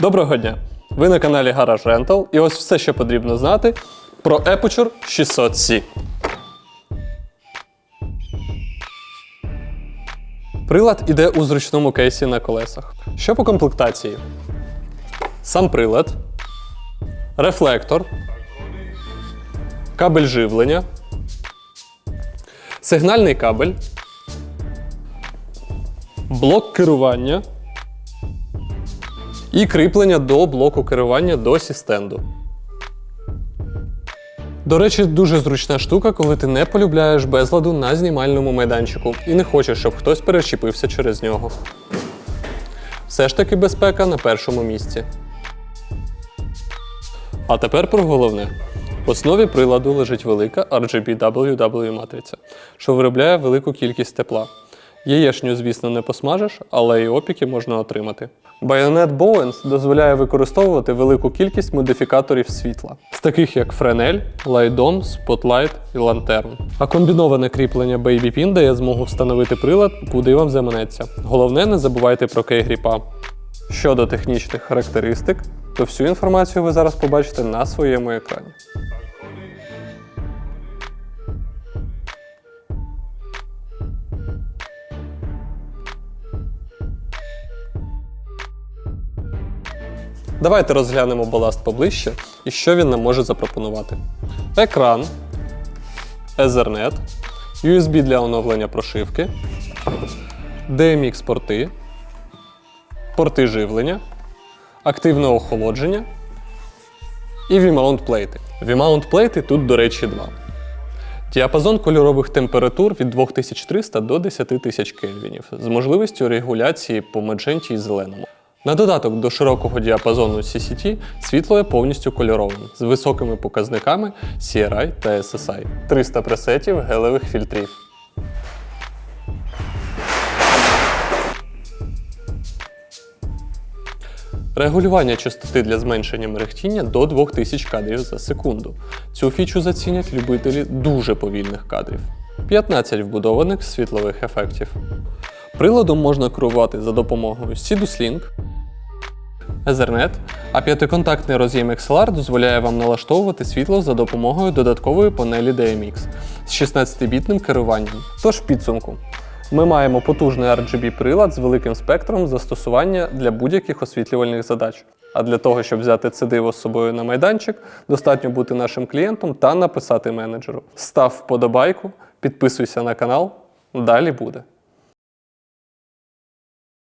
Доброго дня! Ви на каналі Garage Rental і ось все, що потрібно знати про Aputure 600C. Прилад іде у зручному кейсі на колесах. Що по комплектації? Сам прилад, рефлектор, кабель живлення, сигнальний кабель, блок керування і кріплення до блоку керування до сістенду. До речі, дуже зручна штука, коли ти не полюбляєш безладу на знімальному майданчику і не хочеш, щоб хтось перечепився через нього. Все ж таки безпека на першому місці. А тепер про головне. В основі приладу лежить велика RGB-WW матриця, що виробляє велику кількість тепла. Яєшню, звісно, не посмажеш, але і опіки можна отримати. Bayonet Bowens дозволяє використовувати велику кількість модифікаторів світла, з таких як Fresnel, Lightdom, Spotlight і Lantern. А комбіноване кріплення Baby Pin дає змогу встановити прилад, куди вам заманеться. Головне, не забувайте про кейгріпа. Щодо технічних характеристик, то всю інформацію ви зараз побачите на своєму екрані. Давайте розглянемо баласт поближче і що він нам може запропонувати. Екран, Ethernet, USB для оновлення прошивки, DMX порти, порти живлення, активне охолодження і V-mount плейти. V-mount плейти тут, до речі, два. Діапазон кольорових температур від 2300 до 10000 кельвінів з можливістю регуляції по мадженті і зеленому. На додаток до широкого діапазону CCT світло є повністю кольоровим з високими показниками CRI та SSI, 300 пресетів гелевих фільтрів. Регулювання частоти для зменшення мерехтіння до 2000 кадрів за секунду. Цю фічу зацінять любителі дуже повільних кадрів. 15 вбудованих світлових ефектів. Приладом можна керувати за допомогою Sidus Link, Ethernet, а п'ятиконтактний роз'єм XLR дозволяє вам налаштовувати світло за допомогою додаткової панелі DMX з 16-бітним керуванням. Тож в підсумку. Ми маємо потужний RGB прилад з великим спектром застосування для будь-яких освітлювальних задач. А для того, щоб взяти це диво з собою на майданчик, достатньо бути нашим клієнтом та написати менеджеру. Став вподобайку, підписуйся на канал, далі буде.